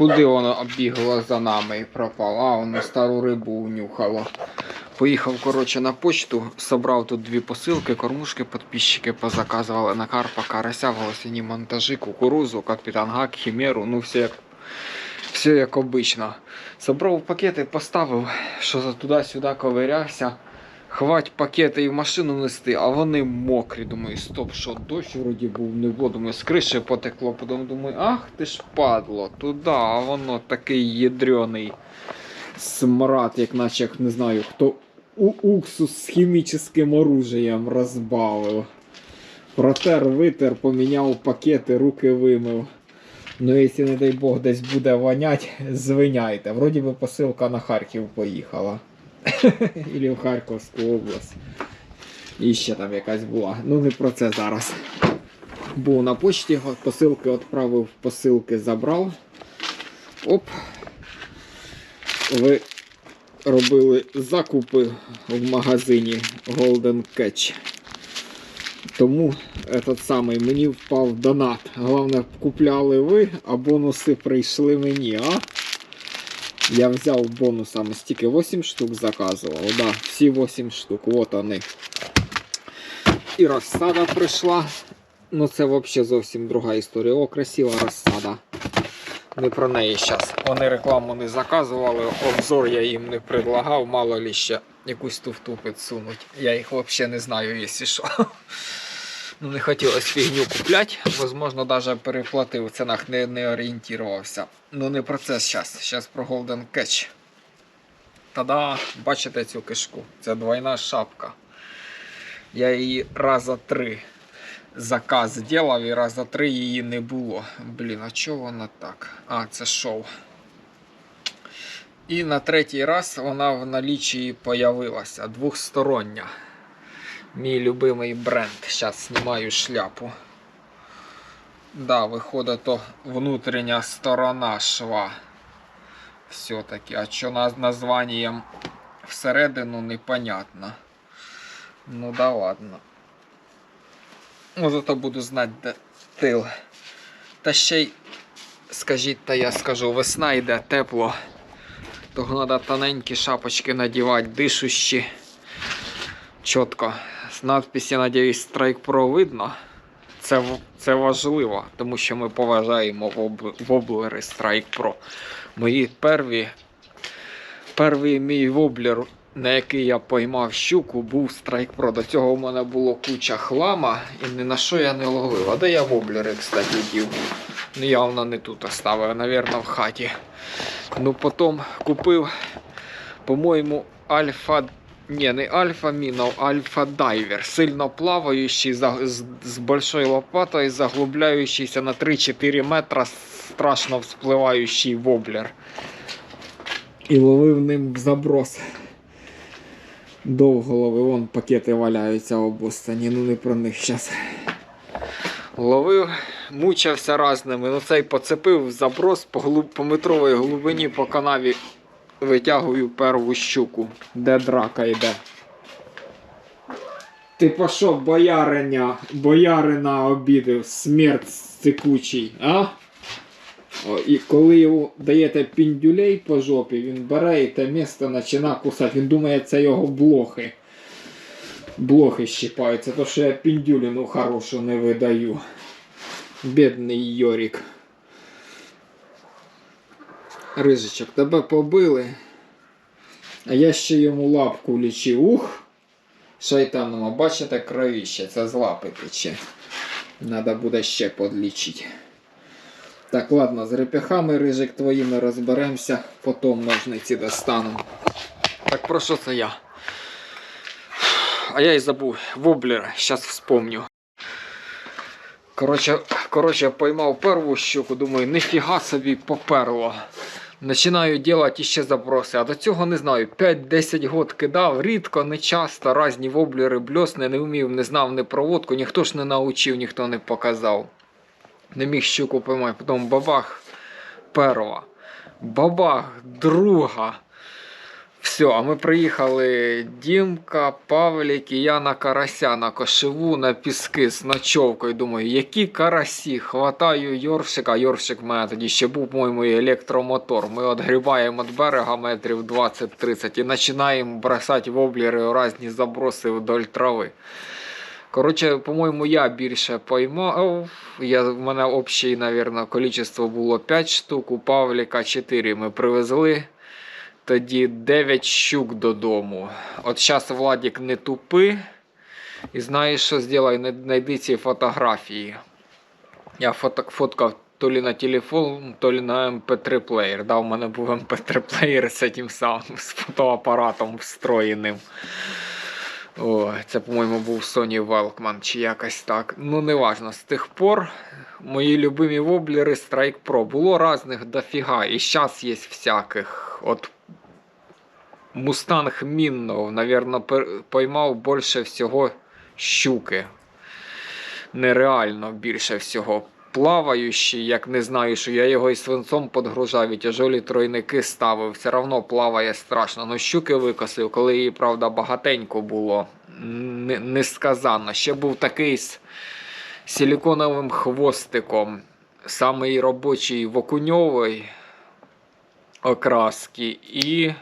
Куди воно обігло за нами і пропало? А, воно стару рибу унюхало. Поїхав, коротше, на почту, собрав тут дві посилки, кормушки підписчики позаказували на карпа, карася, волосяні монтажі, кукурузу, капітан Гак, хімеру, ну все як, все як обично. Собрав пакети, поставив, що туди-сюди ковирявся. Хвать пакети і в машину нести, а вони мокрі. Думаю, стоп, що дощ вроді був, не було. Думаю, з криші потекло. Потім думаю, ах ти ж падло, туди, а воно такий ядрений смрад, як наче як не знаю, хто у уксус з хімічним оружием розбавив. Протер, витер, поміняв пакети, руки вимив. Ну, якщо, не дай Бог, десь буде вонять, звиняйте. Вроді би посилка на Харків поїхала. Ілі в Харківську область. І ще там якась була. Ну не про це зараз. Був на почті, посилки відправив, посилки забрав. Оп. Ви робили закупи в магазині Golden Catch. Тому этот самий мені впав донат. Головне, купляли ви, а бонуси прийшли мені, а? Я взяв бонусами стільки 8 штук заказував. Да, всі 8 штук. Вот вони. І розсада прийшла. Ну це взагалі зовсім друга історія. О, красива розсада. Не про неї зараз. Вони рекламу не заказували, обзор я їм не предлагав, мало ли ще якусь туфту підсунуть. Я їх взагалі не знаю, якщо що. Ну, не хотілося фігню купляти, можливо, навіть переплатив в цінах, не, не орієнтувався. Ну не про це зараз. Зараз про Golden Catch. Та-да, бачите цю кишку? Це двойна шапка. Я її раза три заказ зробив і раза три її не було. Блін, а чого вона так? А, це шоу. І на третій раз вона в налічі появилася двохстороння. Мій любимий бренд. Зараз знімаю шляпу. Да, виходить то внутрішня сторона шва. Все-таки. А що наз названням всередину непонятно. Ну да ладно. Ну, зато буду знати, де тил. Та ще й, скажіть, та я скажу, весна йде тепло. Того треба тоненькі шапочки надівати, дишущі. Чітко. З надписі, надіюсь, Strike Pro видно. Це, це важливо, тому що ми поважаємо воб- воблери Strike Pro. Мої перві, перший мій воблер, на який я поймав щуку, був Strike Pro. До цього в мене було куча хлама і ні на що я не ловив. А де я воблери, кстати, дів? Ну, явно не тут оставив, напевно, в хаті. Ну, потім купив, по-моєму, Альфа не, не альфа мінов, альфа дайвер. Сильно плаваючий з, з большою лопатою, заглубляючийся на 3-4 метра, страшно вспливаючий воблер. І ловив ним заброс. Довго ловив, вон пакети валяються об ну не про них зараз. Ловив, мучився разними. Ну цей поцепив заброс по, глуб, по метровій глибині по канаві витягую перву щуку, де драка йде. Ти пішов, бояриня, боярина обідив, смерть цикучий, а? О, і коли йому даєте піндюлей по жопі, він бере і те місце починає кусати. Він думає, це його блохи. Блохи щипаються, то що я піндюліну хорошу не видаю. Бідний Йорік. Рижичок, тебе побили. А я ще йому лапку лічив. Ух! Шайтаном, бачите, кровіще, це з лапи тече. Надо буде ще подлічити. Так, ладно, з реп'яхами рижик твоїми розберемося, потім ножниці достану. Так про що це я? А я і забув. Воблер, зараз вспомню. Коротше, коротше, поймав перву щуку, думаю, ніфіга собі поперло. Починаю делать ще заброси, а до цього не знаю, 5-10 год кидав, рідко, не часто, різні воблери, бльосни, не вмів, не знав не проводку, ніхто ж не навчив, ніхто не показав. Не міг щуку поймати, потім бабах перва, бабах друга. Все, а ми приїхали Дімка, Павлік і я на карася на кошеву на піски з ночовкою. Думаю, які карасі? Хватаю Йоршика. Йоршик в мене тоді ще був, по-моєму, електромотор. Ми відгрібаємо від берега метрів 20-30 і починаємо бросати воблери у різні заброси вдоль трави. Коротше, по-моєму, я більше поймав. Я, в мене общее, наверное, количество було 5 штук, у Павліка 4 ми привезли. Тоді 9 щук додому. От зараз Владик не тупи. І знаєш, що зробай? Не- Найди ці фотографії. Я фото, фоткав то ли на телефон, то ли на MP3 плеєр. Да, у мене був MP3 плеєр з цим самим з фотоапаратом встроєним. О, це, по-моєму, був Sony Walkman чи якось так. Ну, неважно. З тих пор мої любимі воблери Strike Pro. Було різних дофіга. І зараз є всяких. От Мустанг Міннов, навірно, пер- поймав більше всього щуки. Нереально більше всього. Плаваючий, як не знаю, що я його і свинцом подгружав, і тяжолі тройники ставив, все одно плаває страшно. Ну, щуки викосив, коли її, правда, багатенько було. Не, несказанно. Ще був такий з силіконовим хвостиком. Самий робочий в окуньовій окраски. І,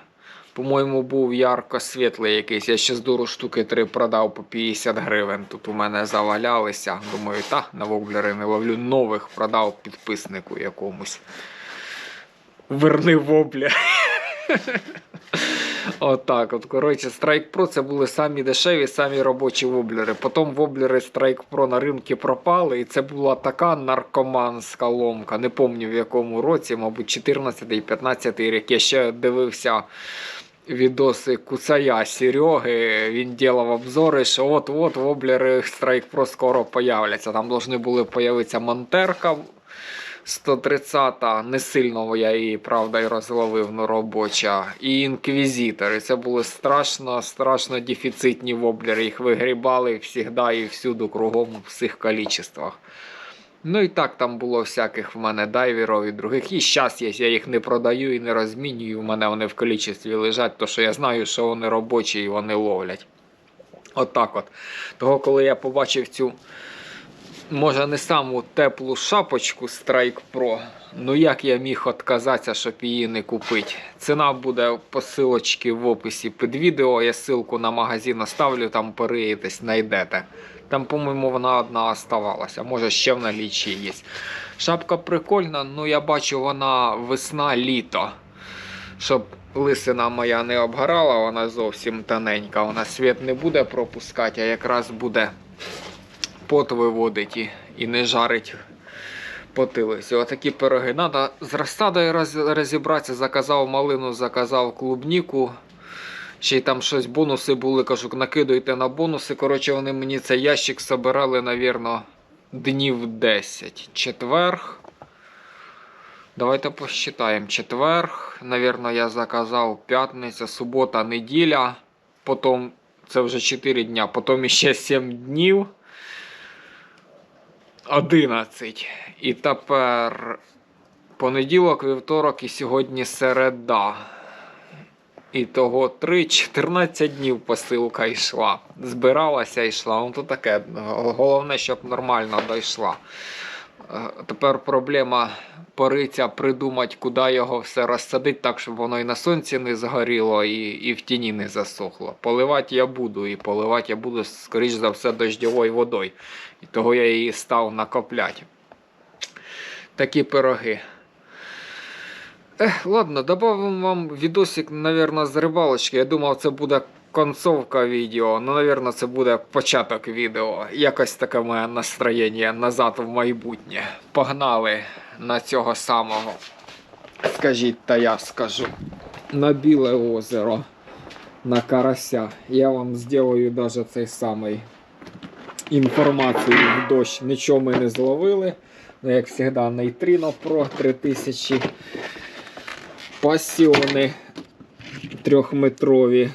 по-моєму, був ярко світлий якийсь. Я ще з дуру штуки 3 продав по 50 гривень. Тут у мене завалялися. Думаю, та на воблери не ловлю нових, продав підписнику якомусь. Верни воблер. Отак, от, коротше, Strike Pro це були самі дешеві, самі робочі воблери. Потім воблери Strike Pro на ринку пропали, і це була така наркоманська ломка. Не пам'ятаю в якому році, мабуть, 14 15 рік. Я ще дивився відоси Куцая Сереги. Він ділав обзори, що от-от воблери Pro скоро появляться. Там повинні були появитися Монтерка 130-та, не сильно я її, правда, і розловив, ну робоча. І інквізитор. І це були страшно, страшно дефіцитні воблери. Їх вигрібали завжди і всюди, кругом у всіх кількостях. Ну і так там було всяких в мене дайверів і других. І зараз є, я їх не продаю і не розмінюю. У мене вони в кількості лежать, тому що я знаю, що вони робочі і вони ловлять. Отак от. Того, коли я побачив цю може не саму теплу шапочку Strike Pro. Ну як я міг відказатися, щоб її не купити? Ціна буде по силочці в описі під відео. Я ссылку на магазин оставлю, там переїдетесь, знайдете. Там, по-моєму, вона одна оставалася. Може ще в налічі є. Шапка прикольна, ну я бачу, вона весна-літо. Щоб лисина моя не обгорала, вона зовсім тоненька. Вона світ не буде пропускати, а якраз буде пот виводить і, не жарить потилицю. Отакі пироги. Надо з розсадою розібратися. Заказав малину, заказав клубніку. Ще й там щось бонуси були, кажу, накидуйте на бонуси. Коротше, вони мені цей ящик собирали, навірно, днів 10. Четверг. Давайте посчитаємо. Четверг, навірно, я заказав п'ятниця, субота, неділя. Потім це вже 4 дня, потім ще 7 днів. 11. І тепер понеділок, вівторок і сьогодні середа. І того 3-14 днів посилка йшла. Збиралася йшла. Ну то таке. Головне, щоб нормально дійшла. Е, Тепер проблема пориця придумати, куди його все розсадити так, щоб воно і на сонці не згоріло, і, і в тіні не засохло. Поливати я буду, і поливати я буду, скоріш за все, дощовою водою. І того я її став накопляти. Такі пироги. Ех, ладно, добавим вам відосик, наверное, з рибалочки. Я думав, це буде концовка відео. Ну, наверное, це буде початок відео. Якось таке моє настроєння назад в майбутнє. Погнали на цього самого. Скажіть, та я скажу. На біле озеро. На карася. Я вам зроблю даже цей самий інформацію в дощ. Нічого ми не зловили. Ну, як завжди, Neutrino Pro 3000 пасіони трьохметрові.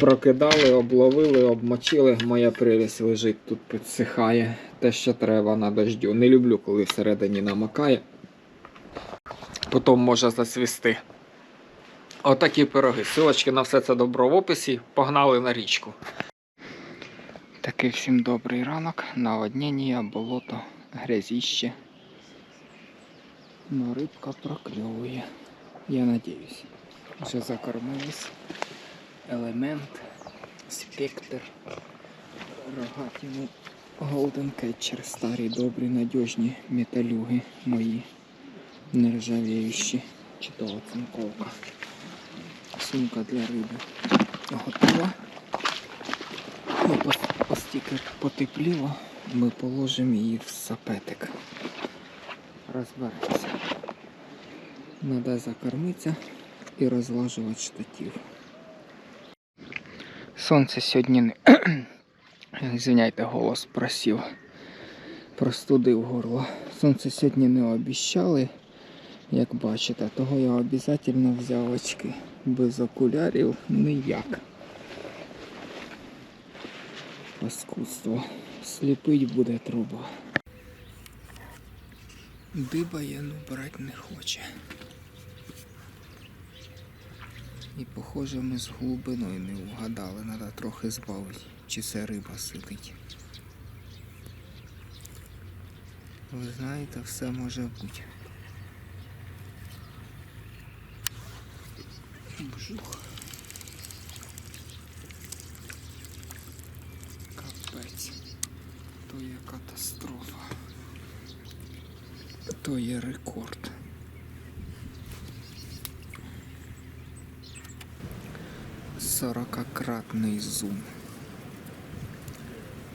Прокидали, обловили, обмочили. Моя прелість лежить тут, підсихає. Те, що треба на дождю. Не люблю, коли всередині намокає. Потім може засвісти. Отакі пироги. Силочки на все це добро в описі. Погнали на річку. Такий всім добрий ранок. Наводнення, болото, грязіще. Но рибка прокльовує. Я надіюсь. Вже закормились. Елемент, спектр, рогатіну, Голден Кетчер, старі, добрі, надіжні металюги мої, нержавіючі. Чудова цинковка. Сумка для риби готова. Ну, пос- Постільки потепліло, ми положимо її в сапетик. Розберемося. Надо закормитися і розлажувати штатів. Сонце сьогодні не. Звиняйте, голос просів. Простудив горло. Сонце сьогодні не обіщали, як бачите, того я обов'язково взяв очки. Без окулярів ніяк. Паскудство. Сліпить буде труба. Диба я ну брати не хоче. І похоже ми з глибиною не вгадали, треба трохи збавити, чи це риба сидить. Ви знаєте, все може бути. Бжух. Капець. То є катастрофа. То є рекорд. Сорокакратний зум.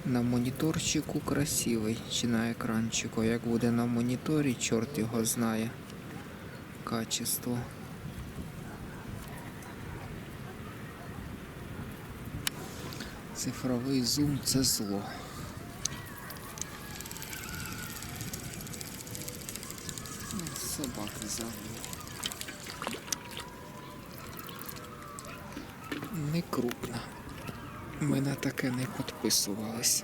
На моніторчику красивий, чи на екранчику. Як буде на моніторі, чорт його знає. Качество. Цифровий зум це зло. Ну, Собаки завели. Не крупна. Ми на таке не підписувались.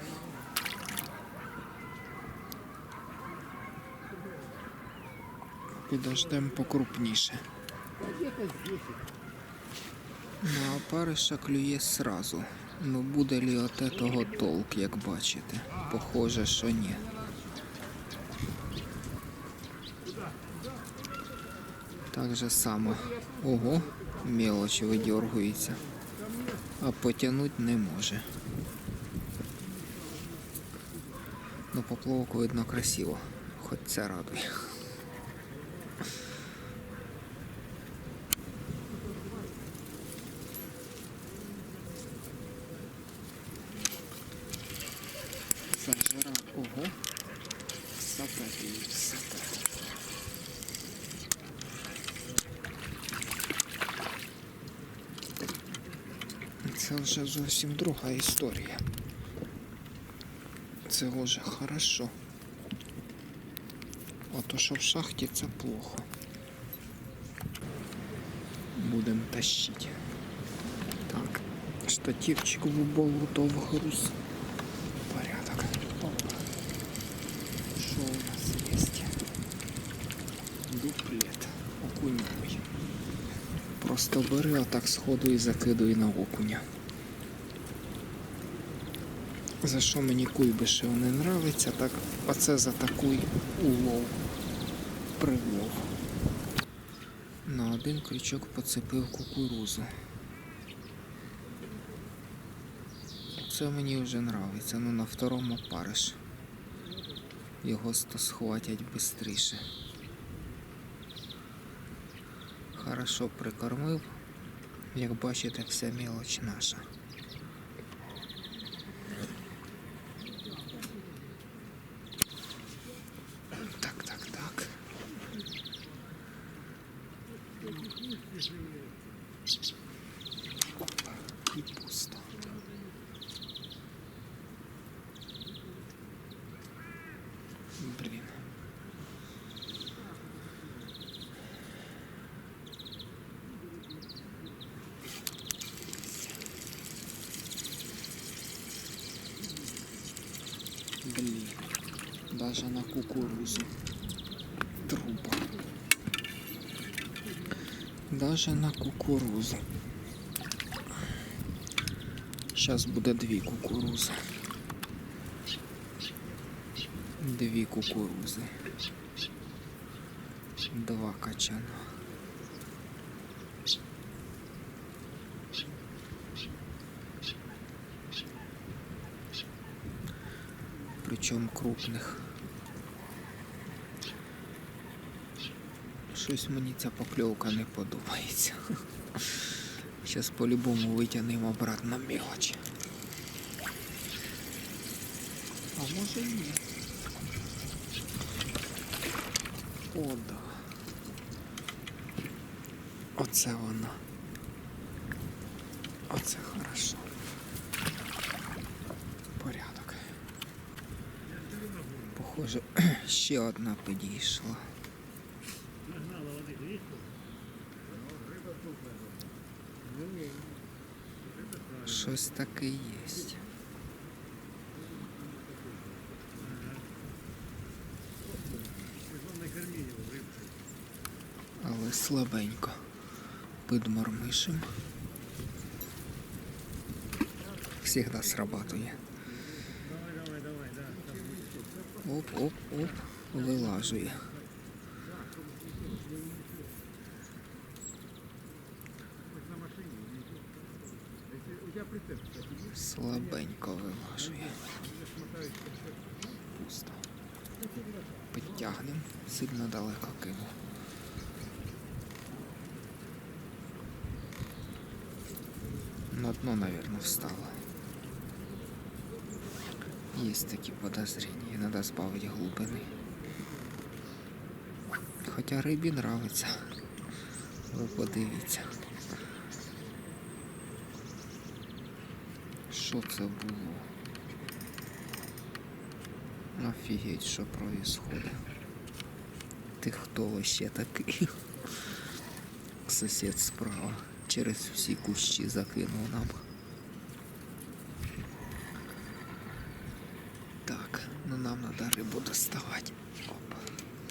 Підождемо покрупніше. На опариша клює сразу. Ну буде ли от того толк, як бачите? Похоже, що ні. Так же само. Ого, мелочь видергується. А потягнути не може. Ну, поплавок видно красиво, хоч це радує. Зажира. Ого. Сапети, сапети. Це вже зовсім друга історія. Це вже хорошо. А то, що в шахті, це плохо. Будемо тащити. Так, штативчик в болото в груз. Порядок. Що у нас є? Дуплет. Окуньовий. Просто бери отак сходу і закидуй на окуня. За що мені куйбишев не нравиться, так оце за такий улов. Прилов. На один крючок поцепив кукурузу. Це мені вже нравиться, ну на второму париш. Його сто схватять швидше. Хорошо прикормив. Як бачите, вся мелоч наша. Так, так, так. Опа, і пусто. Блін. Блін. Даже на кукурузу. На кукурузу. Зараз буде дві кукурузи. Дві кукурузи. Два качана. Причому крупних. Щось мені ця покльовка не подобається. Зараз по-любому витягнемо обратно мелочь. А може і ні. О, да. Оце вона. Оце хорошо. Порядок. Похоже, ще одна підійшла. Щось таке є. Але слабенько. Підмормишим. Всегда срабатує. Оп, оп, оп, вилажує. Слабенько вилажує. Пусто. Підтягнемо. Сильно далеко кинув. На дно, наверное, встала. Есть такие подозрения. Надо сбавить глубины. Хоча рибі нравиться. Ви подивіться. Що це було? Офігеть, що происходит. Ти хто вообще такий? Сусід справа через всі кущі закинув нам. Так, ну нам надо рибу доставати. Опа.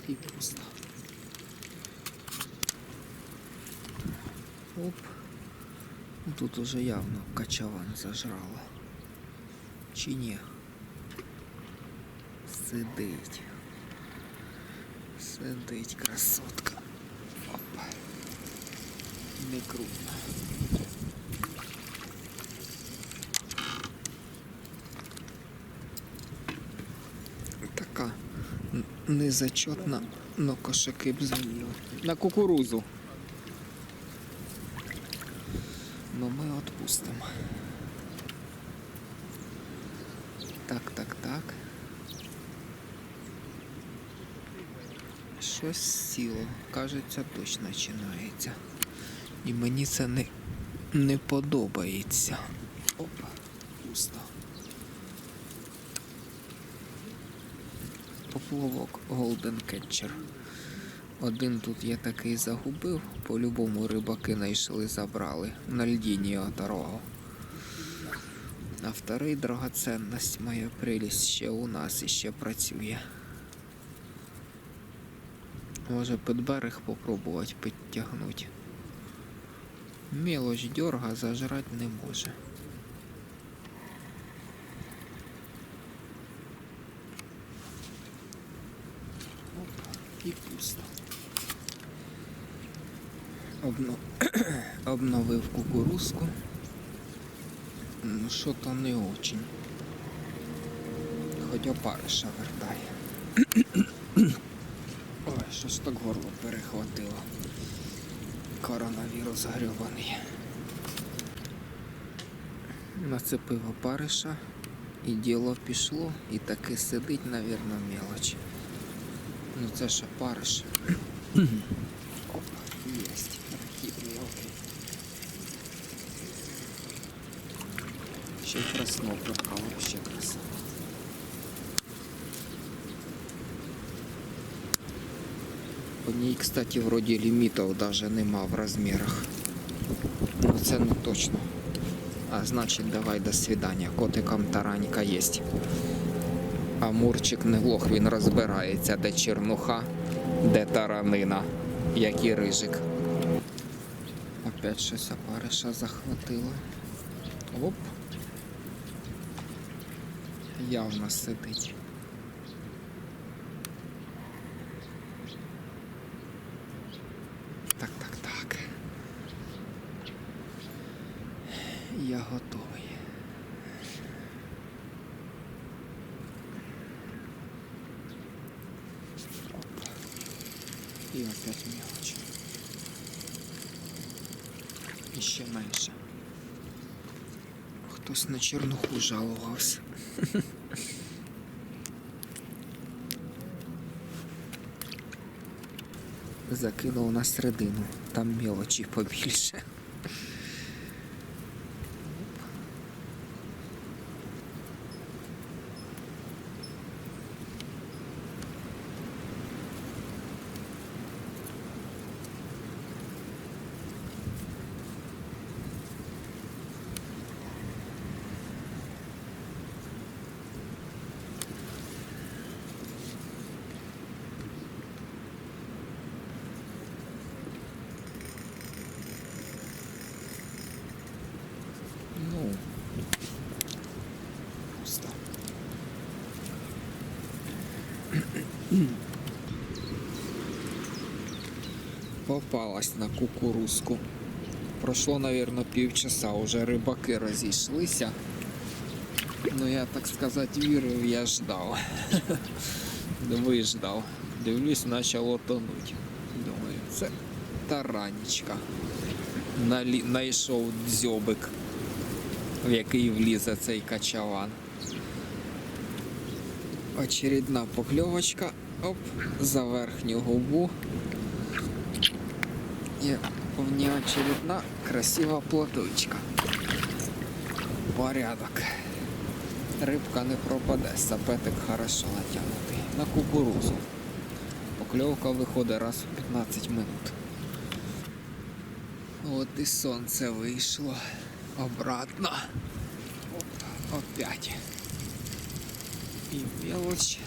І пусто. Оп. Ну, Тут уже явно качаван зажрало. Чи ні? Сидить. Сидить красотка. Опа. Не крупно. Така незачетна, но кошаки б зайняли. На кукурузу. Но ми відпустимо. Так, так, так. Щось сіло. Кажеться, дощ починається. І мені це не, не подобається. Опа, пусто. Поплавок Golden Catcher. Один тут я такий загубив, по-любому рибаки знайшли, забрали. На льдіні оторвав. А вторий драгоценність, моя прелість ще у нас і ще працює. Може під берег попробувати підтягнути. Мелочь дерга зажрать не може. І пусто. Обно... Обновив кукурузку. Ну, що-то не очень. Хоч опариша вертає. Ой, що ж так горло перехватило. Коронавірус грьобаний. Нацепив опариша і діло пішло, і таки сидить, навірно, мелоч. Ну це ж опариш. Опа, єсть. Ще й красновка, а вообще краса. По ній, кстати, вроді лімітів даже нема в розмірах. Ну це не точно. А значить, давай до свидання. Котикам таранька. А Мурчик не лох, він розбирається, де чернуха, де таранина, як і рижик. опять щось опариша захватило. Оп. Явно сидить. Так, так, так. Я готовий. Оп. І опять мелочь. І ще менше. Хтось чернуху жалувався. Закинув на середину, там мілочі побільше. Ну, просто. Попалась на кукурузку. Прошло, наверное, півчаса, уже рибаки розійшлися. Ну, я, так сказати, вірив, я ждав. Виждав. Дивлюсь, почало тонуть. Думаю, це таранічка. Налі... Найшов дзьобик, в який влізе цей качаван. Очередна покльовочка. Оп, за верхню губу. І внеочередна красива плоточка. Порядок. Рибка не пропаде, сапетик хорошо натягнутий. На кукурузу. Покльовка виходить раз у 15 минут. От і сонце вийшло обратно. Оп, опять. І мелоч.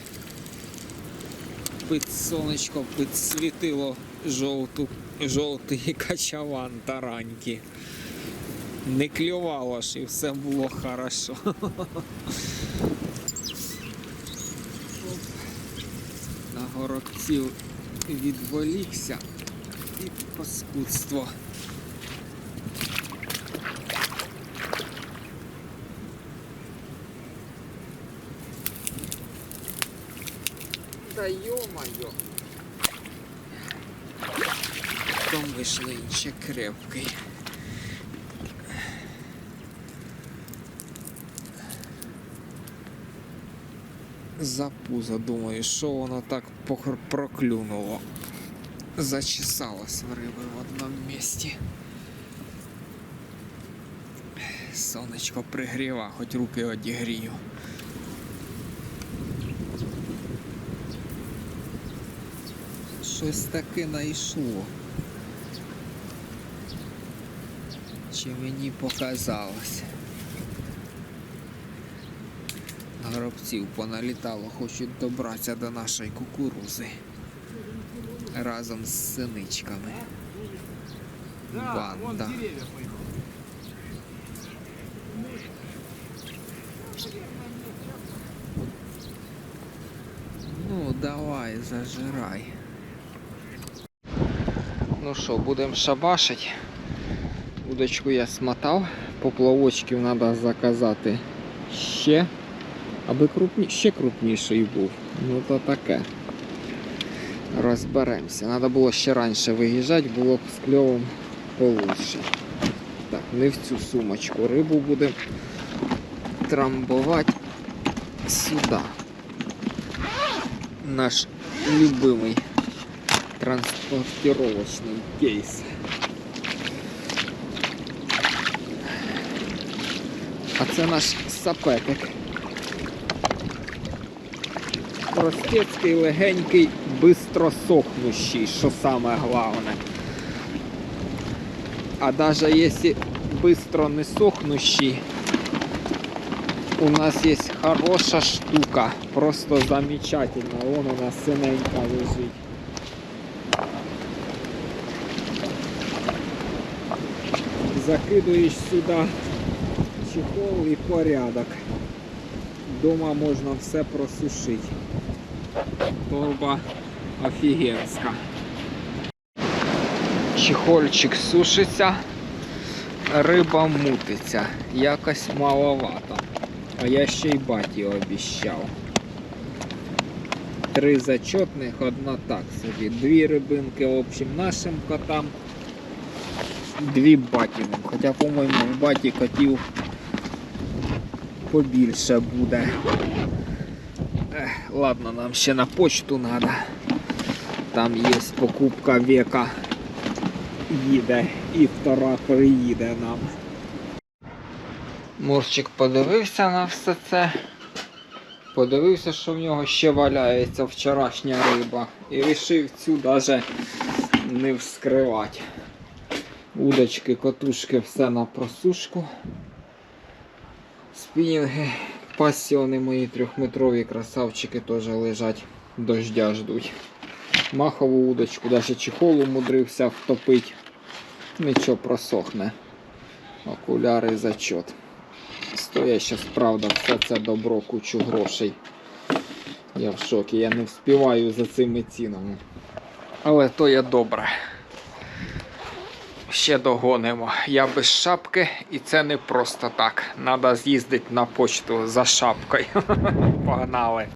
Під сонечко підсвітило жовту, жовтий качаван тараньки. Не клювало ж і все було хорошо. На горобців відволікся і паскудство. Да ё-моё. Там вийшли інші крепкий. За пузо, думаю, що воно так проклюнуло. Зачесалось в риби в одному місці. Сонечко пригріва, хоч руки одігрію. Щось таке найшло. Чи мені показалось? Гробців поналітало, хочуть добратися до нашої кукурузи. Разом з синичками. Банда. Ну, давай, зажирай. Ну що, будемо шабашить. Удочку я смотав. Поплавочків треба заказати ще. Аби крупні... ще крупніший був. Ну то таке. Розберемося. Треба було ще раніше виїжджати, було б з кльовом получше. Так, не в цю сумочку. Рибу будемо трамбувати сюди наш любимый транспортировочный кейс. А це наш сапетик. Простецький, легенький, бистро сохнущий, що саме головне. А даже якщо бистро не сохнущий, у нас есть хорошая штука, просто замечательно. Вон у нас синенька лежить. Закидуєш сюди чехол і порядок. Дома можна все просушити. Торба офігенська. Чехольчик сушиться, риба мутиться. Якось маловато. А я ще й баті обіщав. Три зачетних, одна так собі. Дві рибинки, в общем, нашим котам. Дві батіним. Хоча, по-моєму, в баті котів побільше буде. Ладно, нам ще на почту треба. Там є покупка века. Їде і втора приїде нам. Мурчик подивився на все це. Подивився, що в нього ще валяється вчорашня риба. І вирішив цю навіть не вскривати. Удочки, котушки, все на просушку. Спінінги, пасіони мої трьохметрові красавчики теж лежать, дождя ждуть. Махову удочку, навіть чехол умудрився втопити. Нічого просохне. Окуляри зачот. Стоять щас, правда, все це добро, кучу грошей. Я в шокі, я не вспіваю за цими цінами. Але то є добре. Ще догонимо. Я без шапки, і це не просто так. Треба з'їздити на почту за шапкою. Погнали.